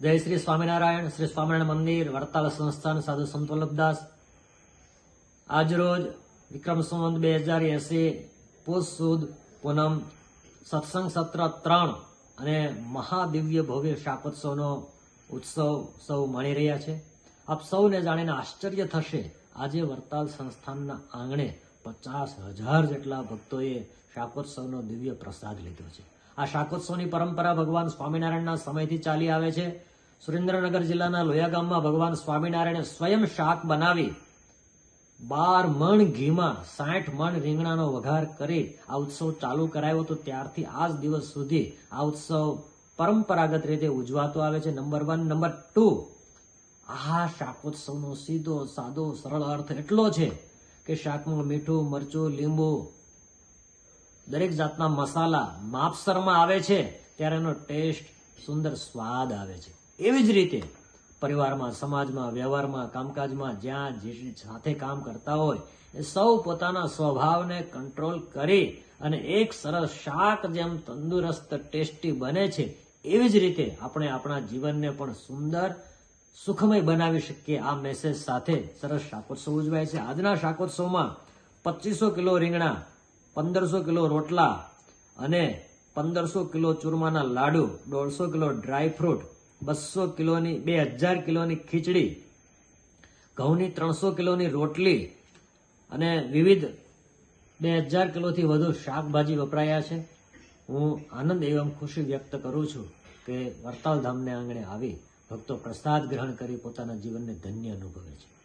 જય શ્રી સ્વામિનારાયણ શ્રી સ્વામિનારાયણ મંદિર, વડતાલ સંસ્થાન, સાધુ સંત વલ્લભદાસ. આજરોજ વિક્રમ સંવંત બે હજાર એસી પુષ સુદ, પૂનમ, સત્સંગ સત્ર ત્રણ અને મહાદિવ્ય ભવ્ય શાકોત્સવનો ઉત્સવ સૌ માણી રહ્યા છે. આપ સૌને જાણીને આશ્ચર્ય થશે, આજે વડતાલ સંસ્થાનના આંગણે પચાસ હજાર જેટલા ભક્તોએ શાકોત્સવનો દિવ્ય પ્રસાદ લીધો છે. આ શાકોત્સવની પરંપરા ભગવાન સ્વામિનારાયણના સમયથી ચાલી આવે છે. સુરેન્દ્રનગર જિલ્લાના લોયા ગામમાં ભગવાન સ્વામિનારાયણે સ્વયં શાક બનાવી બાર મણ ઘીમાં સાઠ મણ રીંગણાનો વઘાર કરી આ ઉત્સવ ચાલુ કરાયો તો ત્યારથી આજ દિવસ સુધી આ ઉત્સવ પરંપરાગત રીતે ઉજવાતો આવે છે. નંબર વન, નંબર ટુ, આ શાકોત્સવનો સીધો, સાદો, સરળ અર્થ એટલો છે કે શાકમાં મીઠું, મરચું, લીંબુ, દરેક જાતના મસાલા માપસરમાં આવે છે. ત્યારે એનો ટેસ્ટ સુંદર સ્વાદ આવે છે. એવી જ રીતે પરિવારમાં, સમાજમાં, વ્યવહારમાં, કામકાજમાં જ્યાં જે સાથે કામ કરતા હોય, એ સૌ પોતાના સ્વભાવને કંટ્રોલ કરી અને એક સરસ શાક જેમ તંદુરસ્ત, ટેસ્ટી બને છે, એવી જ રીતે આપણે આપણા જીવનને પણ સુંદર, સુખમય બનાવી શકીએ. આ મેસેજ સાથે સરસ શાકોત્સવ ઉજવાય છે. આજના શાકોત્સવમાં પચીસો કિલો રીંગણા, પંદરસો કિલો રોટલા અને પંદરસો કિલો ચૂરમાના લાડુ, દોઢસો કિલો ડ્રાય ફ્રૂટ બસો કિલોની, બે હજાર કિલોની ખીચડી, ઘઉંની ત્રણસો કિલોની રોટલી અને વિવિધ બે હજાર કિલોથી વધુ શાકભાજી વપરાયા છે. હું આનંદ એવમ ખુશી વ્યક્ત કરું છું કે વરતાલ ધામને આંગણે આવી ભક્તો પ્રસાદ ગ્રહણ કરી પોતાના જીવનને ધન્ય અનુભવે છે.